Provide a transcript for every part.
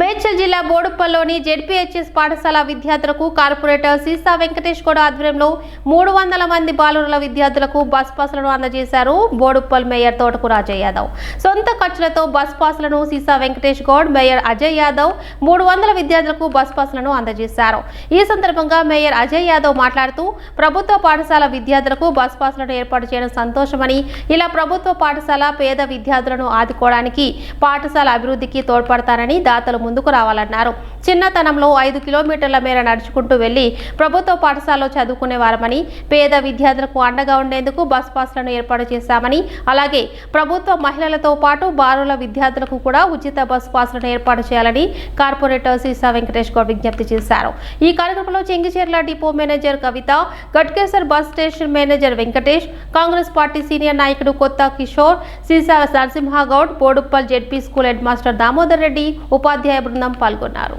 మేడ్చల్ జిల్లా బోడుప్పల్లోని జెడ్పీహెచ్ఎస్ పాఠశాల విద్యార్థులకు కార్పొరేటర్ సీసా వెంకటేష్ గౌడ ఆధ్వర్యంలో మూడు వందల మంది బాలురుల విద్యార్థులకు బస్ పాసులను అందజేశారు బోడుప్పల్ మేయర్ తోటకు రాజయ్ యాదవ్. సొంత ఖర్చులతో బస్ పాసులను సీసా వెంకటేష్ గౌడ్ మేయర్ అజయ్ యాదవ్ మూడు వందల విద్యార్థులకు బస్ పాసులను అందజేశారు. ఈ సందర్భంగా మేయర్ అజయ్ యాదవ్ మాట్లాడుతూ ప్రభుత్వ పాఠశాల విద్యార్థులకు బస్ పాసులను ఏర్పాటు చేయడం సంతోషమని ఇలా ప్రభుత్వ పాఠశాల పేద విద్యార్థులను ఆదుకోవడానికి పాఠశాల అభివృద్ధికి తోడ్పడతారని దాతలు ముందుకు రావాలన్నారు. చిన్నతనంలో ఐదు కిలోమీటర్ల మేర నడుచుకుంటూ వెళ్ళి ప్రభుత్వ పాఠశాలలో చదువుకునే వారమని పేద విద్యార్థులకు అండగా ఉండేందుకు బస్ పాస్లను ఏర్పాటు చేశామని అలాగే ప్రభుత్వ మహిళలతో పాటు బారుల విద్యార్థులకు కూడా ఉచిత బస్ పాస్లను ఏర్పాటు చేయాలని కార్పొరేటర్ సీసా వెంకటేష్ గౌడ్ విజ్ఞప్తి చేశారు. ఈ కార్యక్రమంలో Chengicherla depot manager Kavitha Ghatkesar bus station manager Venkatesh Congress party senior నాయకుడు కొత్త కిషోర్ సీసా Narasimhagoud Boduppal ZP school head master Damodar Reddy ఉపాధ్యాయ బృందం పాల్గొన్నారు.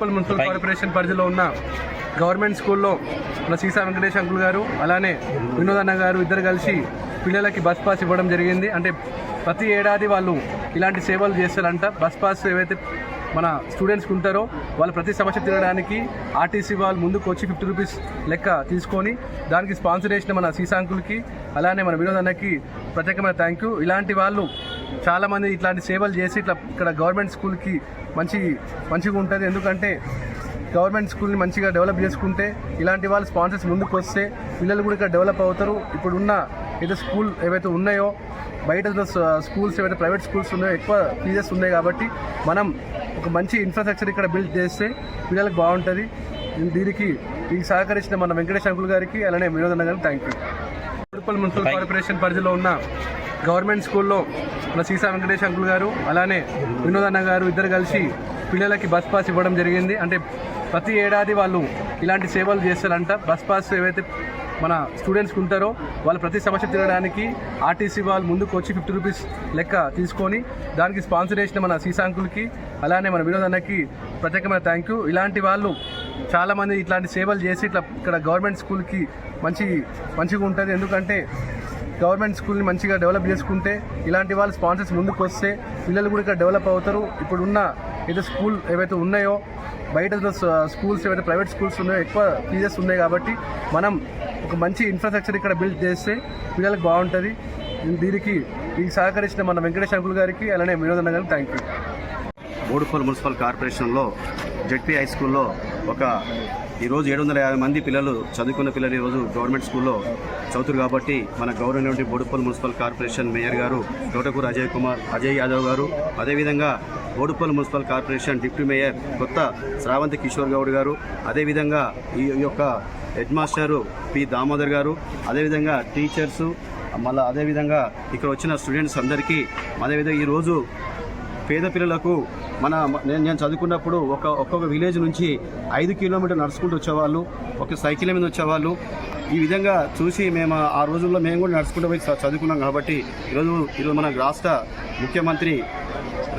ఉప్పల్ మున్సిపల్ కార్పొరేషన్ పరిధిలో ఉన్న గవర్నమెంట్ స్కూల్లో మన సీసా వెంకటేష్ అంకుల్ గారు అలానే వినోద్ అన్న గారు ఇద్దరు కలిసి పిల్లలకి బస్ పాస్ ఇవ్వడం జరిగింది. అంటే ప్రతి ఏడాది వాళ్ళు ఇలాంటి సేవలు చేస్తారంట. బస్ పాస్ ఏవైతే మన స్టూడెంట్స్కి ఉంటారో వాళ్ళు ప్రతి సమస్య తిరగడానికి ఆర్టీసీ వాళ్ళు ముందుకు వచ్చి ఫిఫ్టీ రూపీస్ లెక్క తీసుకొని దానికి స్పాన్సర్ చేసిన మన సీసా అంకుల్కి అలానే మన వినోద్ అన్నకి ప్రత్యేకమైన థ్యాంక్ యూ ఇలాంటి వాళ్ళు చాలామంది ఇట్లాంటి సేవలు చేసి ఇట్లా ఇక్కడ గవర్నమెంట్ స్కూల్కి మంచి మంచిగా ఉంటుంది. ఎందుకంటే గవర్నమెంట్ స్కూల్ని మంచిగా డెవలప్ చేసుకుంటే ఇలాంటి వాళ్ళు స్పాన్సర్స్ ముందుకు వస్తే పిల్లలు కూడా ఇక్కడ డెవలప్ అవుతారు. ఇప్పుడున్న ఏదో స్కూల్ ఏవైతే ఉన్నాయో బయట ఉన్న స్కూల్స్ ఏవైతే ప్రైవేట్ స్కూల్స్ ఉన్నాయో ఎక్కువ ఫీజెస్ ఉన్నాయి కాబట్టి మనం ఒక మంచి ఇన్ఫ్రాస్ట్రక్చర్ ఇక్కడ బిల్డ్ చేస్తే పిల్లలకు బాగుంటుంది. దీనికి దీనికి సహకరించిన మన వెంకటేష్ అంకుల్ గారికి అలానే వినోదన్న గారికి థ్యాంక్ యూ మున్సిపల్ కార్పొరేషన్ పరిధిలో ఉన్న గవర్నమెంట్ స్కూల్లో మన సీసా వెంకటేష్ అంకుల్ గారు అలానే వినోదన్న గారు ఇద్దరు కలిసి పిల్లలకి బస్ పాస్ ఇవ్వడం జరిగింది. అంటే ప్రతి ఏడాది వాళ్ళు ఇలాంటి సేవలు చేస్తారంట. బస్ పాస్ ఏవైతే మన స్టూడెంట్స్కి ఉంటారో వాళ్ళు ప్రతి సమస్య తిరగడానికి ఆర్టీసీ వాళ్ళు ముందుకు వచ్చి ఫిఫ్టీ రూపీస్ లెక్క తీసుకొని దానికి స్పాన్సర్ చేసిన మన సీసా అంకుల్కి అలానే మన వినోద్ అన్నకి ప్రత్యేకమైన థ్యాంక్ యూ ఇలాంటి వాళ్ళు చాలామంది ఇట్లాంటి సేవలు చేసి ఇట్లా ఇక్కడ గవర్నమెంట్ స్కూల్కి మంచి మంచిగా ఉంటుంది. ఎందుకంటే గవర్నమెంట్ స్కూల్ని మంచిగా డెవలప్ చేసుకుంటే ఇలాంటి వాళ్ళు స్పాన్సర్స్ ముందుకు వస్తే పిల్లలు కూడా ఇక్కడ డెవలప్ అవుతారు. ఇప్పుడున్న ఏదో స్కూల్ ఏవైతే ఉన్నాయో బయట స్కూల్స్ ఏవైతే ప్రైవేట్ స్కూల్స్ ఉన్నాయో ఎక్కువ ఫీజెస్ ఉన్నాయి కాబట్టి మనం ఒక మంచి ఇన్ఫ్రాస్ట్రక్చర్ ఇక్కడ బిల్డ్ చేస్తే పిల్లలకు బాగుంటుంది. దీనికి దీనికి సహకరించిన మన వెంకటేష్ అంకుల్ గారికి అలానే వినోదన్న గారికి థ్యాంక్ యూ బోడుపల్ మున్సిపల్ కార్పొరేషన్లో జెడ్పీ హై స్కూల్లో ఒక ఈరోజు ఏడు వందల యాభై మంది పిల్లలు చదువుకున్న పిల్లలు ఈరోజు గవర్నమెంట్ స్కూల్లో చదువుతారు కాబట్టి మన గౌరవనీయుడి బోడుపల్ మున్సిపల్ కార్పొరేషన్ మేయర్ గారు తోటకూరు అజయ్ కుమార్ అజయ్ యాదవ్ గారు అదేవిధంగా Boduppal municipal corporation deputy mayor Kotha Sravanthi Kishore Goud గారు అదేవిధంగా ఈ యొక్క హెడ్ మాస్టరు పి దామోదర్ గారు అదేవిధంగా టీచర్సు మళ్ళీ అదేవిధంగా ఇక్కడ వచ్చిన స్టూడెంట్స్ అందరికీ అదేవిధంగా ఈరోజు పేద పిల్లలకు మన నేను నేను చదువుకున్నప్పుడు ఒక ఒక్కొక్క విలేజ్ నుంచి ఐదు కిలోమీటర్లు నడుచుకుంటూ వచ్చేవాళ్ళు ఒక సైకిల్ మీద వచ్చేవాళ్ళు. ఈ విధంగా చూసి మేము ఆ రోజుల్లో మేము కూడా నడుచుకుంటూ పోయి చదువుకున్నాం కాబట్టి ఈరోజు ఈరోజు మన రాష్ట్ర ముఖ్యమంత్రి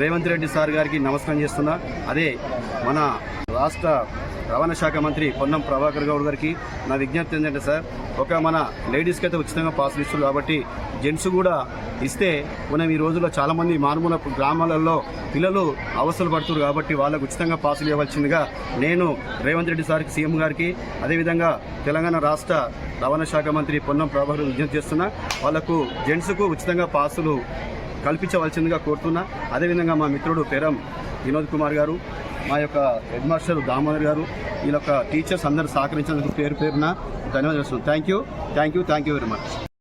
రేవంత్ రెడ్డి సార్ గారికి నమస్కారం చేస్తున్నా. అదే మన రాష్ట్ర రవాణా శాఖ మంత్రి పొన్నం ప్రభాకర్ గౌడ్ గారికి నా విజ్ఞప్తి ఏంటంటే సార్ ఒక మన లేడీస్కి అయితే ఉచితంగా పాసులు ఇస్తున్నారు కాబట్టి జెంట్స్ కూడా ఇస్తే మనం ఈ రోజుల్లో చాలామంది మారుమూల గ్రామాలలో పిల్లలు అవసరాలు పడుతున్నారు కాబట్టి వాళ్ళకు ఉచితంగా పాసులు ఇవ్వాల్సిందిగా నేను రేవంత్ రెడ్డి సార్కి సీఎం గారికి అదేవిధంగా తెలంగాణ రాష్ట్ర రవాణా శాఖ మంత్రి పొన్నం ప్రభాకర్ విజ్ఞప్తి చేస్తున్నా. వాళ్ళకు జెంట్స్కు ఉచితంగా పాసులు కల్పించవలసిందిగా కోరుతున్నా. అదేవిధంగా మా మిత్రుడు పెరం వినోద్ కుమార్ గారు మా యొక్క హెడ్ మాస్టర్ దామోదర్ గారు వీళ్ళ యొక్క టీచర్స్ అందరూ సహకరించినందుకు పేరు పేరున ధన్యవాదాలు thank you thank you thank you very much